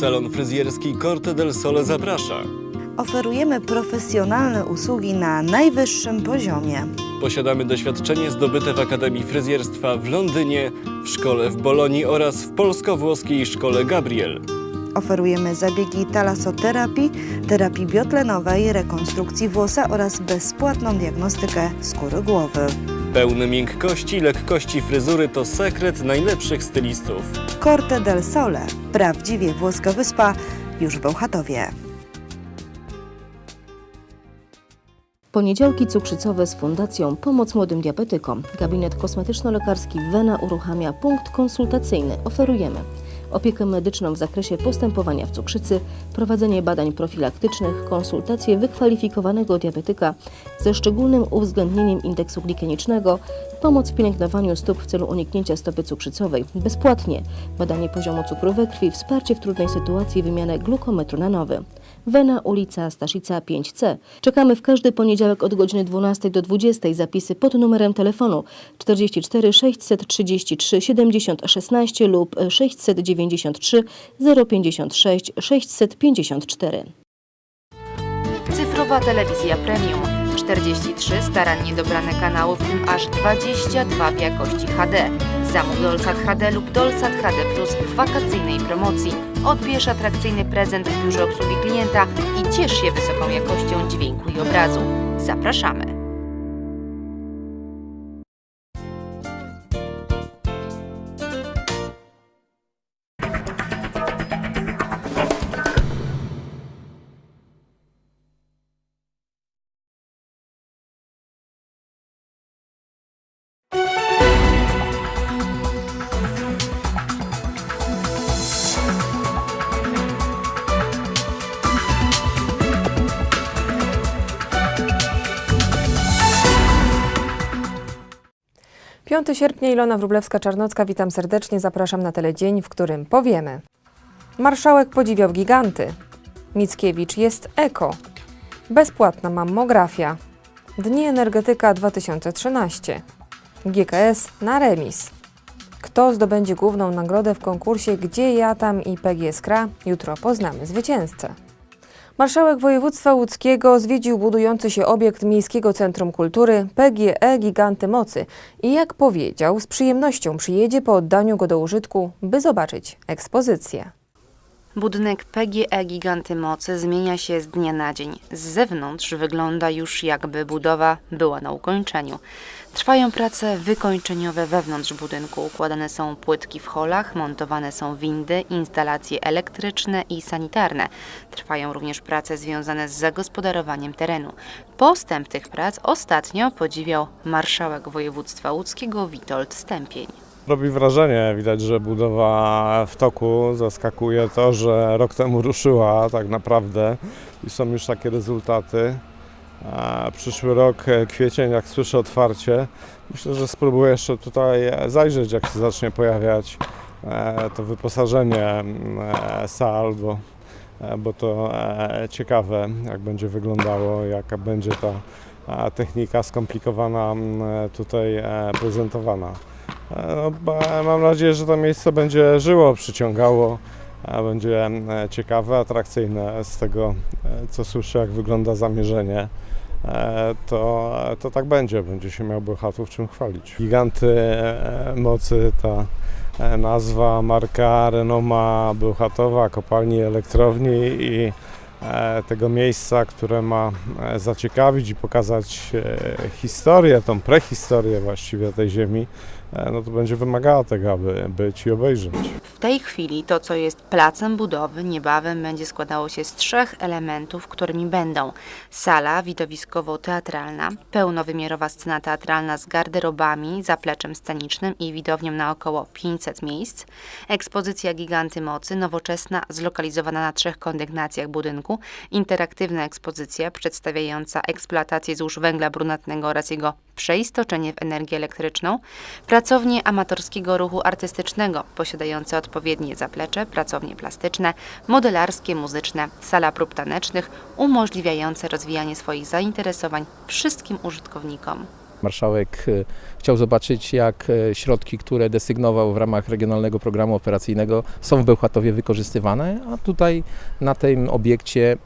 Salon fryzjerski Corte del Sole zaprasza. Oferujemy profesjonalne usługi na najwyższym poziomie. Posiadamy doświadczenie zdobyte w Akademii Fryzjerstwa w Londynie, w szkole w Bolonii oraz w polsko-włoskiej szkole Gabriel. Oferujemy zabiegi talasoterapii, terapii biotlenowej, rekonstrukcji włosa oraz bezpłatną diagnostykę skóry głowy. Pełny miękkości i lekkości fryzury to sekret najlepszych stylistów. Corte del Sole, prawdziwie włoska wyspa, już w Bełchatowie. Poniedziałki cukrzycowe z Fundacją Pomoc Młodym Diabetykom. Gabinet kosmetyczno-lekarski Wena uruchamia punkt konsultacyjny. Oferujemy opiekę medyczną w zakresie postępowania w cukrzycy, prowadzenie badań profilaktycznych, konsultacje wykwalifikowanego diabetyka ze szczególnym uwzględnieniem indeksu glikemicznego, pomoc w pielęgnowaniu stóp w celu uniknięcia stopy cukrzycowej bezpłatnie, badanie poziomu cukru we krwi, wsparcie w trudnej sytuacji, wymianę glukometru na nowy. Wena, ulica Staszica 5C. Czekamy w każdy poniedziałek od godziny 12 do 20. Zapisy pod numerem telefonu 44 633 70 16 lub 693 056 654. Cyfrowa telewizja premium. 43 starannie dobrane kanały, w tym aż 22 w jakości HD. Zamów Dolsat HD lub Dolsat HD Plus w wakacyjnej promocji. Odbierz atrakcyjny prezent w biurze obsługi klienta i ciesz się wysoką jakością dźwięku i obrazu. Zapraszamy! Piąty sierpnia Ilona Wróblewska-Czarnocka, witam serdecznie, zapraszam na teledzień, w którym powiemy. Marszałek podziwiał giganty. Mickiewicz jest eko. Bezpłatna mammografia. Dni Energetyka 2013. GKS na remis. Kto zdobędzie główną nagrodę w konkursie Gdzie ja tam i PGS Kra? Jutro poznamy zwycięzcę. Marszałek województwa łódzkiego zwiedził budujący się obiekt Miejskiego Centrum Kultury PGE Giganty Mocy i jak powiedział, z przyjemnością przyjedzie po oddaniu go do użytku, by zobaczyć ekspozycję. Budynek PGE Giganty Mocy zmienia się z dnia na dzień. Z zewnątrz wygląda już jakby budowa była na ukończeniu. Trwają prace wykończeniowe wewnątrz budynku. Układane są płytki w holach, montowane są windy, instalacje elektryczne i sanitarne. Trwają również prace związane z zagospodarowaniem terenu. Postęp tych prac ostatnio podziwiał marszałek województwa łódzkiego Witold Stępień. Robi wrażenie, widać, że budowa w toku. Zaskakuje to, że rok temu ruszyła tak naprawdę i są już takie rezultaty. A przyszły rok, e, kwiecień, jak słyszę otwarcie, myślę, że spróbuję jeszcze tutaj e, zajrzeć, jak się zacznie pojawiać e, to wyposażenie sal, bo, bo to ciekawe, jak będzie wyglądało, jaka będzie ta technika skomplikowana tutaj prezentowana. No, mam nadzieję, że to miejsce będzie żyło, przyciągało, będzie ciekawe, atrakcyjne z tego, co słyszę, jak wygląda zamierzenie. E, To, to tak będzie, będzie się miał Bełchatów czym chwalić. Giganty e, mocy, ta e, nazwa, marka, renoma Bełchatowa, kopalni, elektrowni i e, tego miejsca, które ma e, zaciekawić i pokazać e, historię, tą prehistorię właściwie tej ziemi, e, no to będzie wymagała tego, aby być i obejrzeć. W tej chwili to, co jest placem budowy, niebawem będzie składało się z trzech elementów, którymi będą sala widowiskowo-teatralna, pełnowymiarowa scena teatralna z garderobami, zapleczem scenicznym i widownią na około 500 miejsc, ekspozycja Giganty Mocy, nowoczesna, zlokalizowana na trzech kondygnacjach budynku, interaktywna ekspozycja przedstawiająca eksploatację złóż węgla brunatnego oraz jego przeistoczenie w energię elektryczną, pracownie amatorskiego ruchu artystycznego posiadające odpowiednie zaplecze, pracownie plastyczne, modelarskie, muzyczne, sala prób tanecznych umożliwiające rozwijanie swoich zainteresowań wszystkim użytkownikom. Marszałek e, chciał zobaczyć, jak e, środki, które desygnował w ramach Regionalnego Programu Operacyjnego są w Bełchatowie wykorzystywane, a tutaj na tym obiekcie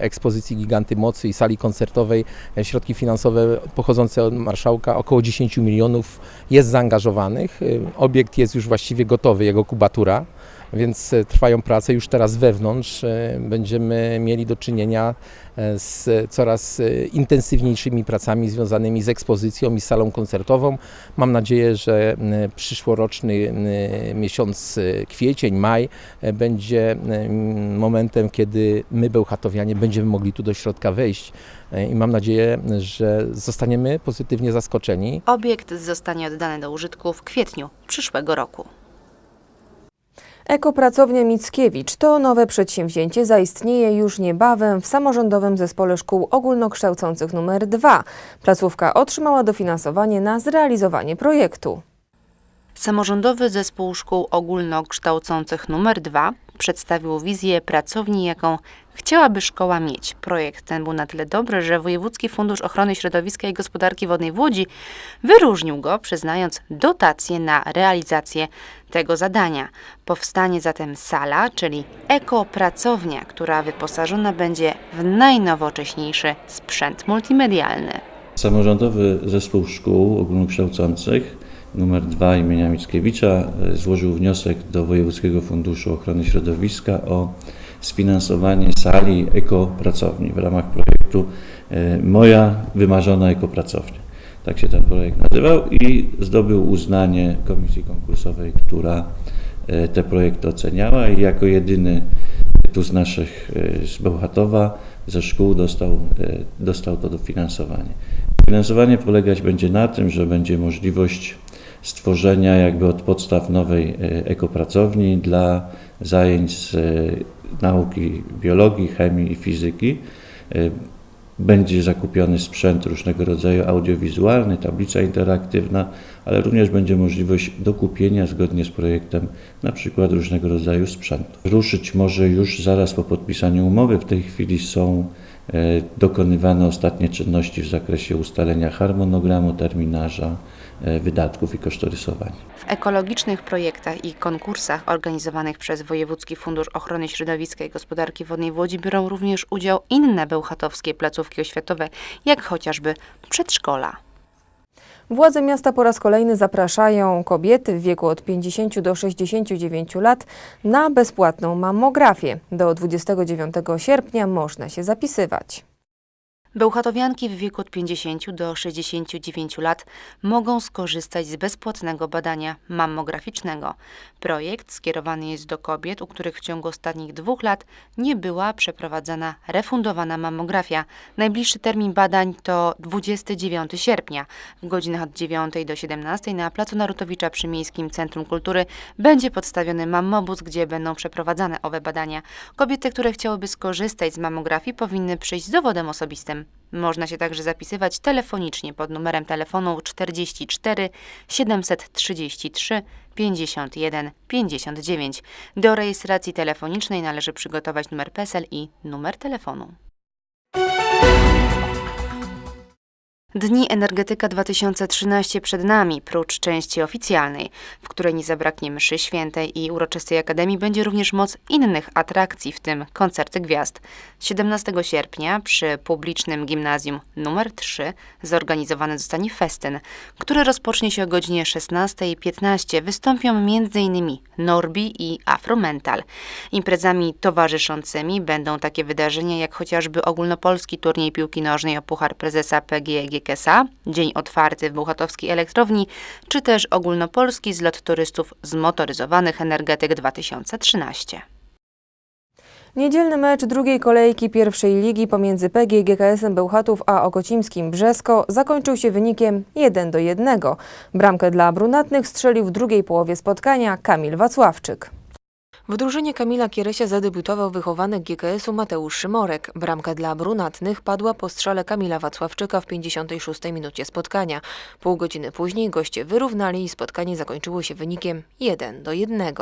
ekspozycji Giganty Mocy i sali koncertowej e, środki finansowe pochodzące od Marszałka, około 10 milionów jest zaangażowanych. Obiekt jest już właściwie gotowy, jego kubatura. Więc e, trwają prace już teraz wewnątrz. e, Będziemy mieli do czynienia e, z coraz intensywniejszymi pracami związanymi z ekspozycją i salą koncertową. Mam nadzieję, że przyszłoroczny miesiąc kwiecień, maj będzie momentem, kiedy my, Bełchatowianie, będziemy mogli tu do środka wejść i mam nadzieję, że zostaniemy pozytywnie zaskoczeni. Obiekt zostanie oddany do użytku w kwietniu przyszłego roku. Ekopracownia Mickiewicz to nowe przedsięwzięcie, zaistnieje już niebawem w samorządowym zespole szkół ogólnokształcących nr 2. Placówka otrzymała dofinansowanie na zrealizowanie projektu. Samorządowy Zespół Szkół Ogólnokształcących nr 2 przedstawił wizję pracowni, jaką chciałaby szkoła mieć. Projekt ten był na tyle dobry, że Wojewódzki Fundusz Ochrony Środowiska i Gospodarki Wodnej w Łodzi wyróżnił go, przyznając dotację na realizację tego zadania. Powstanie zatem sala, czyli ekopracownia, która wyposażona będzie w najnowocześniejszy sprzęt multimedialny. Samorządowy Zespół Szkół Ogólnokształcących nr 2 imienia Mickiewicza e, złożył wniosek do Wojewódzkiego Funduszu Ochrony Środowiska o sfinansowanie sali ekopracowni w ramach projektu e, Moja wymarzona ekopracownia. Tak się ten projekt nazywał i zdobył uznanie komisji konkursowej, która e, te projekty oceniała i jako jedyny tu z naszych, z Bełchatowa, ze szkół dostał, dostał to dofinansowanie. Finansowanie polegać będzie na tym, że będzie możliwość stworzenia jakby od podstaw nowej e, ekopracowni dla zajęć z e, nauki biologii, chemii i fizyki. E, Będzie zakupiony sprzęt różnego rodzaju audiowizualny, tablica interaktywna, ale również będzie możliwość dokupienia zgodnie z projektem na przykład różnego rodzaju sprzętu. Ruszyć może już zaraz po podpisaniu umowy. W tej chwili są dokonywane ostatnie czynności w zakresie ustalenia harmonogramu, terminarza, wydatków i kosztorysowania. W ekologicznych projektach i konkursach organizowanych przez Wojewódzki Fundusz Ochrony Środowiska i Gospodarki Wodnej w Łodzi biorą również udział inne bełchatowskie placówki oświatowe, jak chociażby przedszkola. Władze miasta po raz kolejny zapraszają kobiety w wieku od 50 do 69 lat na bezpłatną mammografię. Do 29 sierpnia można się zapisywać. Bełchatowianki w wieku od 50 do 69 lat mogą skorzystać z bezpłatnego badania mammograficznego. Projekt skierowany jest do kobiet, u których w ciągu ostatnich dwóch lat nie była przeprowadzana refundowana mammografia. Najbliższy termin badań to 29 sierpnia. W godzinach od 9 do 17 na Placu Narutowicza przy Miejskim Centrum Kultury będzie podstawiony mammobus, gdzie będą przeprowadzane owe badania. Kobiety, które chciałyby skorzystać z mammografii powinny przyjść z dowodem osobistym. Można się także zapisywać telefonicznie pod numerem telefonu 44 733 51 59. Do rejestracji telefonicznej należy przygotować numer PESEL i numer telefonu. Dni Energetyka 2013 przed nami, prócz części oficjalnej, w której nie zabraknie mszy świętej i uroczystej akademii, będzie również moc innych atrakcji, w tym koncerty gwiazd. 17 sierpnia przy publicznym gimnazjum numer 3 zorganizowany zostanie festyn, który rozpocznie się o godzinie 16.15. Wystąpią m.in. Norbi i Afromental. Imprezami towarzyszącymi będą takie wydarzenia jak chociażby ogólnopolski turniej piłki nożnej o Puchar Prezesa PGE Dzień Otwarty w Bełchatowskiej Elektrowni, czy też ogólnopolski zlot turystów zmotoryzowanych Energetyk 2013. Niedzielny mecz drugiej kolejki pierwszej ligi pomiędzy PGI GKS-em Bełchatów a Okocimskim Brzesko zakończył się wynikiem 1 do 1. Bramkę dla brunatnych strzelił w drugiej połowie spotkania Kamil Wacławczyk. W drużynie Kamila Kieresia zadebiutował wychowanek GKS-u Mateusz Szymorek. Bramka dla brunatnych padła po strzale Kamila Wacławczyka w 56 minucie spotkania. Pół godziny później goście wyrównali i spotkanie zakończyło się wynikiem 1 do 1.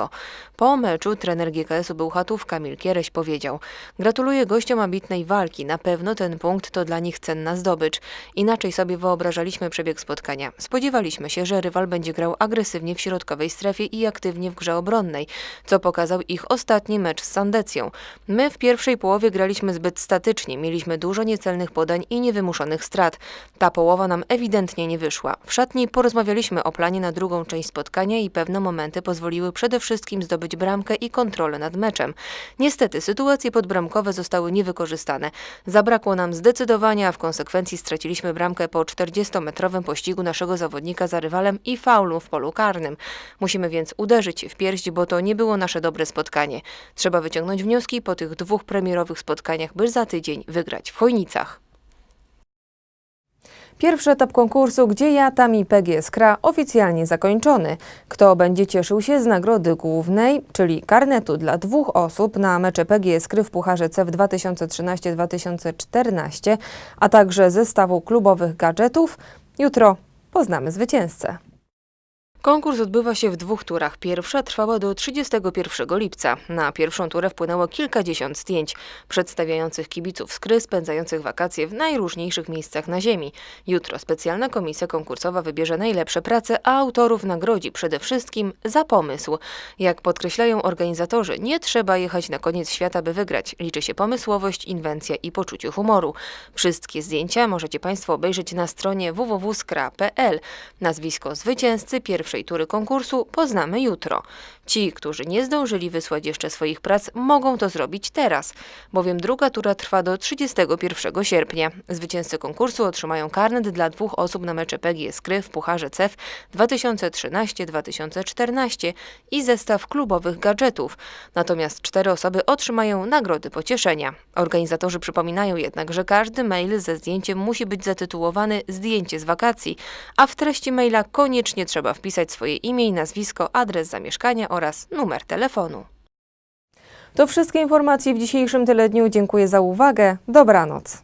Po meczu trener GKS-u Bełchatów Kamil Kiereś powiedział Gratuluję gościom ambitnej walki. Na pewno ten punkt to dla nich cenna zdobycz. Inaczej sobie wyobrażaliśmy przebieg spotkania. Spodziewaliśmy się, że rywal będzie grał agresywnie w środkowej strefie i aktywnie w grze obronnej, co pokazał ich ostatni mecz z Sandecją. My w pierwszej połowie graliśmy zbyt statycznie, mieliśmy dużo niecelnych podań i niewymuszonych strat. Ta połowa nam ewidentnie nie wyszła. W szatni porozmawialiśmy o planie na drugą część spotkania i pewne momenty pozwoliły przede wszystkim zdobyć bramkę i kontrolę nad meczem. Niestety sytuacje podbramkowe zostały niewykorzystane. Zabrakło nam zdecydowania, a w konsekwencji straciliśmy bramkę po 40-metrowym pościgu naszego zawodnika za rywalem i faulu w polu karnym. Musimy więc uderzyć w pierś, bo to nie było nasze dobre spotkanie. Trzeba wyciągnąć wnioski po tych dwóch premierowych spotkaniach, by za tydzień wygrać w Chojnicach. Pierwszy etap konkursu Gdzie ja, tam i PGS Kra oficjalnie zakończony. Kto będzie cieszył się z nagrody głównej, czyli karnetu dla dwóch osób na mecze PGS Kry w Pucharze C w 2013-2014, a także zestawu klubowych gadżetów, jutro poznamy zwycięzcę. Konkurs odbywa się w dwóch turach. Pierwsza trwała do 31 lipca. Na pierwszą turę wpłynęło kilkadziesiąt zdjęć przedstawiających kibiców z Kry spędzających wakacje w najróżniejszych miejscach na ziemi. Jutro specjalna komisja konkursowa wybierze najlepsze prace, a autorów nagrodzi przede wszystkim za pomysł. Jak podkreślają organizatorzy, nie trzeba jechać na koniec świata, by wygrać. Liczy się pomysłowość, inwencja i poczucie humoru. Wszystkie zdjęcia możecie Państwo obejrzeć na stronie www.skra.pl. Nazwisko zwycięzcy pierwszej tury konkursu poznamy jutro. Ci, którzy nie zdążyli wysłać jeszcze swoich prac, mogą to zrobić teraz, bowiem druga tura trwa do 31 sierpnia. Zwycięzcy konkursu otrzymają karnet dla dwóch osób na mecze PGS Kry w Pucharze CEF 2013-2014 i zestaw klubowych gadżetów. Natomiast cztery osoby otrzymają nagrody pocieszenia. Organizatorzy przypominają jednak, że każdy mail ze zdjęciem musi być zatytułowany zdjęcie z wakacji, a w treści maila koniecznie trzeba wpisać swoje imię i nazwisko, adres zamieszkania oraz numer telefonu. To wszystkie informacje w dzisiejszym tygodniu. Dziękuję za uwagę. Dobranoc.